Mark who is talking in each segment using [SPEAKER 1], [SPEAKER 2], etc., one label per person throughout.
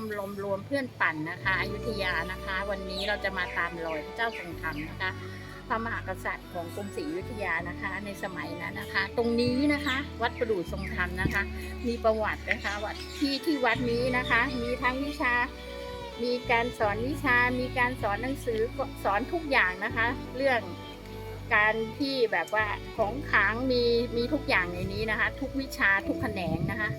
[SPEAKER 1] มรมรวมเพื่อนปั่นนะคะอยุธยานะคะ วันนี้เราจะมาตามรอยพระเจ้าทรงธรรมนะคะพระมหากษัตริย์ของกรุงศรีอยุธยานะคะ ในสมัยนั้นนะคะ ตรงนี้นะคะ วัดประดู่ทรงธรรมนะคะ มีประวัตินะคะวัดที่ที่วัดนี้นะคะ มีทั้งวิชา มีการสอนวิชา มีการสอนหนังสือสอนทุกอย่างนะคะ เรื่องการที่แบบว่าของขังมีมีทุกอย่างในนี้นะคะ ทุกวิชาทุกแขนงนะคะ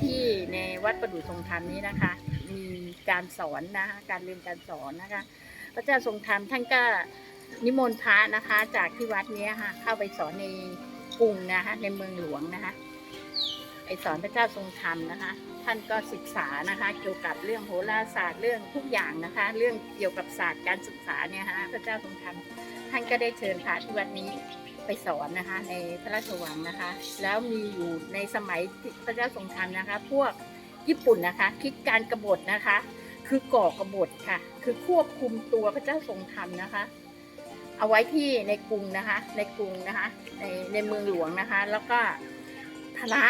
[SPEAKER 1] ที่ในวัดประดู่ทรงธรรมนี้นะคะ มีการสอนนะคะการเรียนการสอนนะคะ พระเจ้าทรงธรรมท่านก็นิมนต์พระนะคะ จากที่วัดนี้ค่ะเข้าไปสอนในกรุงนะคะในเมืองหลวงนะคะไปสอนพระเจ้าทรงธรรมนะคะ ท่านก็ศึกษานะคะ เกี่ยวกับเรื่องโหราศาสตร์เรื่องทุกอย่างนะคะ เรื่องเกี่ยวกับศาสตร์การศึกษาเนี่ยฮะพระเจ้าทรงธรรมท่านก็ได้เชิญพระที่วัดนี้ไปสอนนะคะในพระราชวังนะคะ แล้วมีอยู่ในสมัยพระเจ้าทรงธรรมนะคะ พวก ญี่ปุ่นนะคะ คิดการกบฏนะคะ คือก่อกบฏค่ะ คือควบคุมตัวพระเจ้าทรงธรรมนะคะ เอาไว้ที่ในกรุงนะคะ ในกรุงนะคะในในเมืองหลวงนะคะ แล้วก็พระ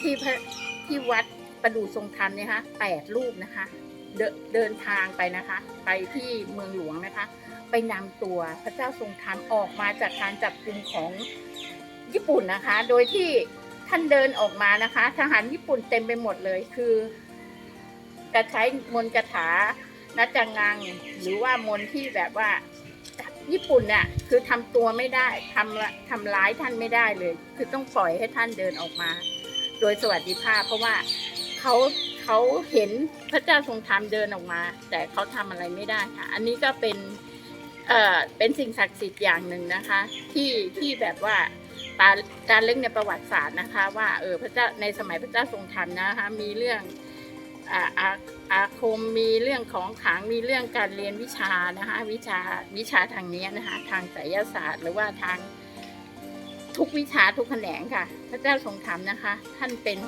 [SPEAKER 1] ที่พระที่วัดประดู่ทรงธรรมเนี่ยคะแปดรูปนะคะเดเดินทางไปนะคะ ไปที่เมืองหลวงนะคะ ไปนำตัวพระเจ้าทรงธรรมออกมาจากการจับกุมของญี่ปุ่นนะคะ โดยที่ ท่านเดินออกมานะคะ ทหารญี่ปุ่นเต็มไปหมดเลยคือ จะใช้มนต์คาถานัจจังงัง หรือว่ามนต์ที่แบบว่าญี่ปุ่นเนี่ยคือทำตัวไม่ได้ทำทำร้ายท่านไม่ได้เลย คือต้องปล่อยให้ท่านเดินออกมา โดยสวัสดิภาพ เพราะว่าเขาเขาเห็นพระเจ้าทรงธรรมเดินออกมา แต่เขาทำอะไรไม่ได้ค่ะ อันนี้ก็เป็นเอ่อเป็นสิ่งศักดิ์สิทธิ์อย่างหนึ่งนะคะ ที่ที่แบบว่า ตาการเล่นในประวัติศาสตร์นะคะ ว่าเออพระเจ้าในสมัยพระเจ้าทรงธรรมนะคะมีเรื่องอาอาอาคมมีเรื่องของขังมีเรื่องการเรียนวิชานะคะวิชาวิชาทางนี้นะคะทางไสยศาสตร์ หรือว่าทางทุกวิชาทุกแขนงค่ะ พระเจ้าทรงธรรมนะคะ ท่านเป็น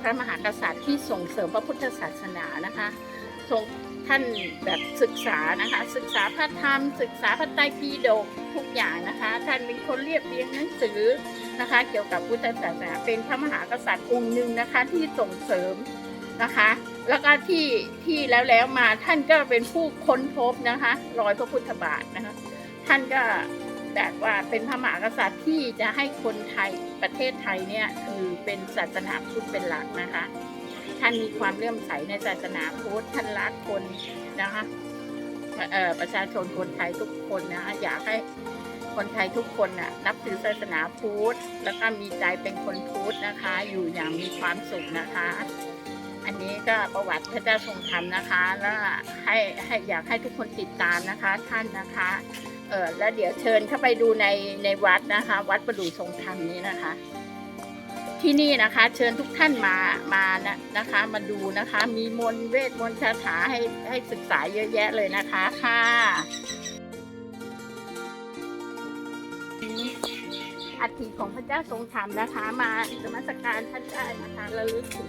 [SPEAKER 1] พระมหากษัตริย์ที่ส่งเสริมพระพุทธศาสนานะคะทรง ท่านแบบศึกษานะคะ ศึกษาพระธรรม ศึกษาพระไตรปิฎกทุกอย่างนะคะ ท่านเป็นคนเรียบเรียงหนังสือนะคะ เกี่ยวกับพุทธศาสนาเป็นพระมหากษัตริย์องค์หนึ่งนะคะที่ส่งเสริมนะคะ แล้วก็ที่ที่แล้วแล้วมาท่านก็เป็นผู้ค้นพบนะคะรอยพระพุทธบาทนะคะ ท่านก็แบบว่าเป็นพระมหากษัตริย์ที่จะให้คนไทยประเทศไทยเนี่ยคือเป็นศาสนาพุทธเป็นหลักนะคะ ท่านมีความเลื่อมใสในศาสนาพุทธท่านรักคนนะคะประชาชนคนไทยทุกคนนะอยากให้คนไทยทุกคนน่ะนับถือศาสนาพุทธแล้วก็มีใจเป็นคนพุทธนะคะ อยู่อย่างมีความสุขนะคะ อันนี้ก็ประวัติพระเจ้าทรงธรรมนะคะ แล้วให้ให้อยากให้ทุกคนติดตามนะคะท่านนะคะเออแล้วเดี๋ยวเชิญเข้าไปดูในในวัดนะคะ วัดประดู่ทรงธรรมนี้นะคะ ที่นี่นะคะ เชิญทุกท่านมามานะนะคะ มาดูนะคะ มีมนเวทมนคาถาให้ให้ศึกษาเยอะแยะเลยนะคะค่ะอัฐิของพระเจ้าทรงธรรมนะคะ มาสมัสการท่านได้นะคะระลึกถึง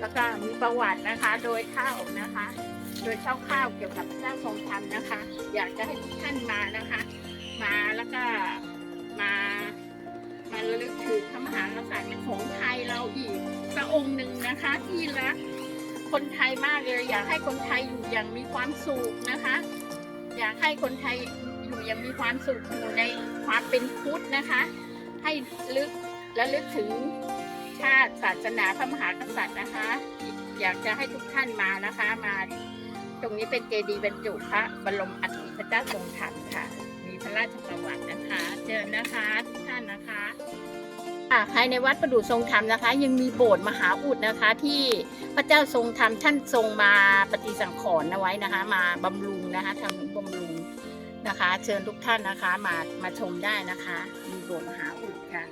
[SPEAKER 1] แล้วก็มีประวัตินะคะ โดยข้าวนะคะ โดยคร่าวๆเกี่ยวกับพระเจ้าทรงธรรมนะคะ อยากจะให้ทุกท่านมานะคะ มาแล้วก็มา มาระลึกถึงพระมหากษัตริย์ของไทยเราอีกพระองค์หนึ่งนะคะที่รักคนไทยมากเลย อยากให้คนไทยอยู่อย่างมีความสุขนะคะ อยากให้คนไทยอยู่อย่างมีความสุขอยู่ในความเป็นพุทธนะคะ ให้ลึกและลึกถึงชาติศาสนาพระมหากษัตริย์นะคะ อยากจะให้ทุกท่านมานะคะมา ตรงนี้เป็นเจดีย์บรรจุพระบรมอัฐิพระเจ้าทรงธรรมค่ะ มีพระราชประวัตินะคะเชิญนะคะ นะคะค่ะภายในวัดประดู่ทรงธรรมนะคะ ยังมีโบสถ์มหาอุดนะคะ ที่พระเจ้าทรงธรรมท่านทรงมาปฏิสังขรณ์เอาไว้นะคะ มาบำรุงนะคะทำนุบำรุงนะคะ เชิญทุกท่านนะคะมามาชมได้นะคะ มีโบสถ์มหาอุดค่ะ